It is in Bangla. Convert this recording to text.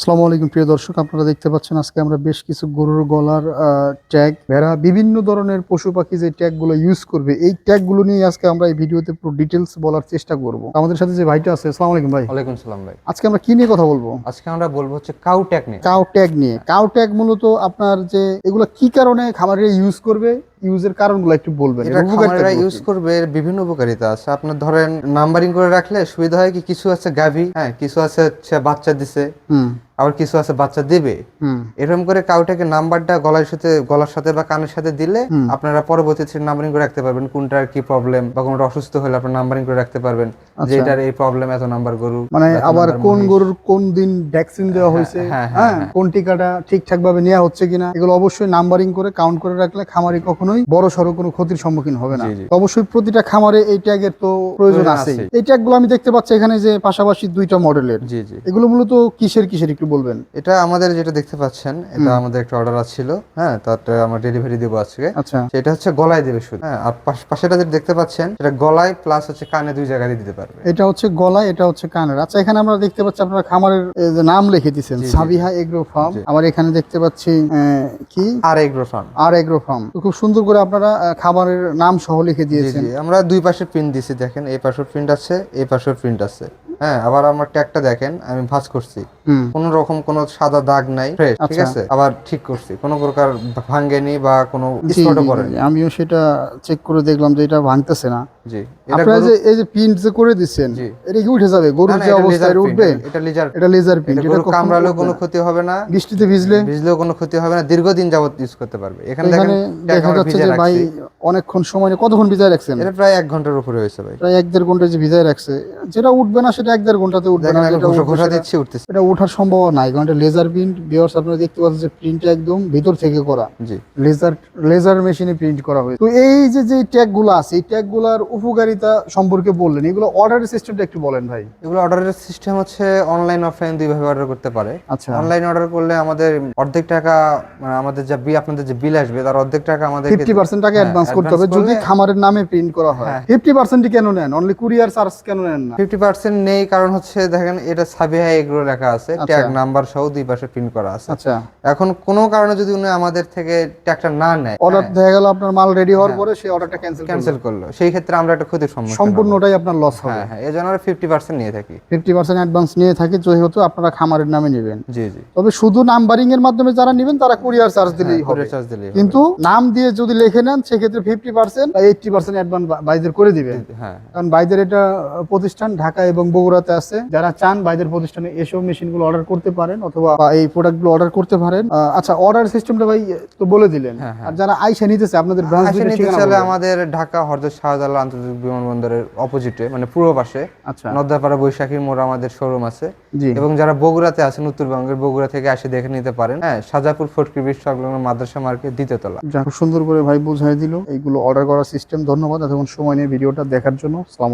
আসসালামু আলাইকুম প্রিয় দর্শক। আপনারা দেখতে পাচ্ছেন আজকে আমরা বেশ কিছু গরুর গলার ট্যাগ ভেড়া বিভিন্ন ধরনের পশু পাখি যে ট্যাগগুলো ইউজ করবে এই ট্যাগগুলো নিয়ে আজকে আমরা এই ভিডিওতে পুরো ডিটেলস বলার চেষ্টা করব। আমাদের সাথে যে ভাইটা আছে আসসালামু আলাইকুম ভাই। ওয়ালাইকুম সালাম ভাই। আজকে আমরা কি নিয়ে কথা বলব? আজকে আমরা বলব হচ্ছে কাউ টেক নিয়ে। কাউ ট্যাগ নিয়ে। কাউ ট্যাগ মূলত আপনার যে এগুলো কি কারণে খামারে ইউজ করবে? ইউজের কারণগুলো একটু বলবেন এটা উপকারিতা ইউজ করবে বিভিন্ন উপকারিতা আছে। আপনার ধরেন নাম্বারিং করে রাখলে সুবিধা হয় কি কিছু আছে গাভী হ্যাঁ কিছু আছে হচ্ছে বাচ্চা দিছে হুম। আবার কিছু আছে বাচ্চা দেবে। হুম। এরকম করে কাউটাকে নাম্বারটা গলার সাথে গলার সাথে বা কানের সাথে দিলে আপনারা পরবর্তীতে নাম্বারিং করে রাখতে পারবেন। কোনটার কি প্রবলেম বা কোনটা অসুস্থ হলে আপনার নাম্বারিং করে রাখতে পারবেন। যে আচ্ছা। এটার এই প্রবলেম এত নাম্বার গরু মানে আবার কোন গরুর কোন দিন ভ্যাকসিন দেওয়া হয়েছে হ্যাঁ, হ্যাঁ, হ্যাঁ হ্যাঁ। কোন টিকাটা ঠিকঠাক ভাবে নেওয়া হচ্ছে কিনা এগুলো অবশ্যই নাম্বারিং করে কাউন্ট করে রাখলে খামারি কখনোই বড় সড়ো কোনো ক্ষতির সম্মুখীন হবে না। অবশ্যই প্রতিটা খামারে এই ট্যাগের তো প্রয়োজন আছে এই ট্যাগগুলো আমি দেখতে পাচ্ছি এখানে যে পাশাপাশি দুইটা মডেলের। জি জি। এগুলো মূলত কিসের কিসের একটু বলবেন? এটা আমাদের যেটা দেখতে পাচ্ছেন এটা আমাদের একটা অর্ডার ছিল হ্যাঁ তারটা আমরা ডেলিভারি দেবো আজকে। আচ্ছা। সেটা হচ্ছে গলায় দেবে শুধু হ্যাঁ আর পাশেটা যেটা দেখতে পাচ্ছেন সেটা গলায় প্লাস হচ্ছে কানে দুই জায়গায় দিতে পারবে। এটা হচ্ছে গলায় এটা হচ্ছে কানের। আচ্ছা এখানে আমরা দেখতে পাচ্ছি আপনারা খামারের নাম লিখে দিচ্ছেন সাবিহা এগ্রো ফার্ম। আবার এখানে দেখতে পাচ্ছি কি? আর এগ্রো ফার্ম। আর এগ্রো ফার্ম। খুব সুন্দর করে আপনারা খাবারের নাম সহ লিখে দিয়েছেন। আমরা দুই পাশে প্রিন্ট দিছি দেখেন এই পাশের প্রিন্ট আছে এই পাশের প্রিন্ট আছে। হ্যাঁ আবার আমার ট্যাগটা দেখেন আমি ভাঁজ করছি। কোন রকম কোনো সাদা দাগ নাই ঠিক আচ্ছা। আছে? আবার ঠিক করছি কোনো প্রকার ভাঙ্গেনি বা কোনো স্পটও আমিও সেটা চেক করে দেখলাম যে এটা ভাঙতেছে না। জি। আপনারা যে এই যে প্রিন্ট যে করে দিচ্ছেন জি। এটা কি উঠে যাবে? না, গরুর না, যে এটা অবস্থা laser এটা print, উঠবে এটা লেজার এটা লেজার প্রিন্ট এটা এটা গরু কখনো কামড়ালেও কোনো ক্ষতি হবে না। বৃষ্টিতে ভিজলে? ভিজলেও কোনো ক্ষতি হবে না। দীর্ঘদিন যাবত ইউজ করতে পারবে। এখানে দেখেন দেখা যাচ্ছে যে ভাই রাখছি। অনেকক্ষণ সময় কতক্ষণ ভিজায় রাখছেন? এটা প্রায় এক ঘণ্টার উপরে হয়েছে ভাই। প্রায় এক দেড় ঘণ্টা যে ভিজায় রাখছে। যেটা উঠবে না সেটা এক দেড় ঘন্টাতে উঠবে না ঘষা দিচ্ছি উঠতেছে। এটা ওঠার সম্ভাবনা নাই কারণ এটা লেজার প্রিন্ট বিয়ার্স আপনারা দেখতে পাচ্ছেন যে প্রিন্টটা একদম ভিতর থেকে করা। জি। লেজার লেজার মেশিনে প্রিন্ট করা হয়েছে। তো এই যে যে ট্যাগগুলো আছে এই ট্যাগগুলার উপকারিতা সম্পর্কে বললেন। এগুলো অর্ডারের সিস্টেমটা একটু বলেন ভাই। এগুলো অর্ডারের সিস্টেম হচ্ছে অনলাইন অফলাইন দুই ভাবে অর্ডার করতে পারে। আচ্ছা। অনলাইন অর্ডার করলে আমাদের অর্ধেক টাকা মানে আমাদের যা বিল আপনাদের যে বিল আসবে তার অর্ধেক টাকা আমাদের ফিফটি পার্সেন্ট টাকা হ্যাঁ, অ্যাডভান্স করতে হবে যদি খামারের নামে প্রিন্ট করা হয়। হ্যাঁ। ফিফটি পার্সেন্টই কেন নেন? অনলি কুরিয়ার চার্জ কেন নেন না? ফিফটি পার্সেন্ট নেই কারণ হচ্ছে দেখেন এটা সাবিহা এগুলো লেখা আছে আচ্ছা। ট্যাগ নাম্বার সহ দুই পাশে প্রিন্ট করা আছে। আচ্ছা। এখন কোনো কারণে যদি উনি আমাদের থেকে ট্যাগটা না নেয় অর্ডার দেখা গেল আপনার মাল রেডি হওয়ার পরে সেই অর্ডারটা ক্যান্সেল ক্যান্সেল করল। সেই ক্ষেত্রে আমরা একটা ক্ষতির সম্মুখীন সম্পূর্ণটাই আপনার লস হবে। হ্যাঁ হ্যাঁ এই আমরা ফিফটি পার্সেন্ট নিয়ে থাকি। ফিফটি পার্সেন্ট অ্যাডভান্স নিয়ে থাকে যেহেতু আপনারা খামারের নামে নেবেন। জি জি। তবে শুধু নাম্বারিং এর মাধ্যমে যারা নেবেন তারা কুরিয়ার চার্জ দিলেই হবে। চার্জ কিন্তু নাম দিয়ে যদি লিখে নেন সেক্ষেত্রে ফিফটি পার্সেন্ট বা এইটটি পার্সেন্ট অ্যাডভান্স বাইদের করে দিবেন হ্যাঁ। কারণ বাইদের এটা প্রতিষ্ঠান ঢাকা এবং বগুড়াতে আছে। যারা চান বাইদের প্রতিষ্ঠানে এসব মেশিনগুলো অর্ডার করতে পারেন অথবা এই প্রোডাক্টগুলো অর্ডার করতে পারেন। আচ্ছা অর্ডার সিস্টেমটা ভাই তো বলে দিলেন। হ্যাঁ, হ্যাঁ। আর যারা আইসা নিতেছে আপনাদের ব্রাঞ্চ নিতে আমাদের ঢাকা হরদর শাহজালাল আন্তর্জাতিক বিমানবন্দরের অপোজিটে মানে পূর্ব পাশে। আচ্ছা। নদ্দাপাড়া বৈশাখী মোড় আমাদের শোরুম আছে। এবং যারা বগুড়াতে আছেন উত্তরবঙ্গের বগুড়া থেকে এসে দেখে নিতে পারেন। হ্যাঁ সাজাপুর ফটকি ব্রিজ সংলগ্ন মাদ্রাসা মার্কেট দ্বিতীয়তলা যাক, খুব সুন্দর করে ভাই বুঝাই দিল। এইগুলো অর্ডার করার সিস্টেম ধন্যবাদ এতক্ষণ সময় নিয়ে ভিডিওটা দেখার জন্য। সালাম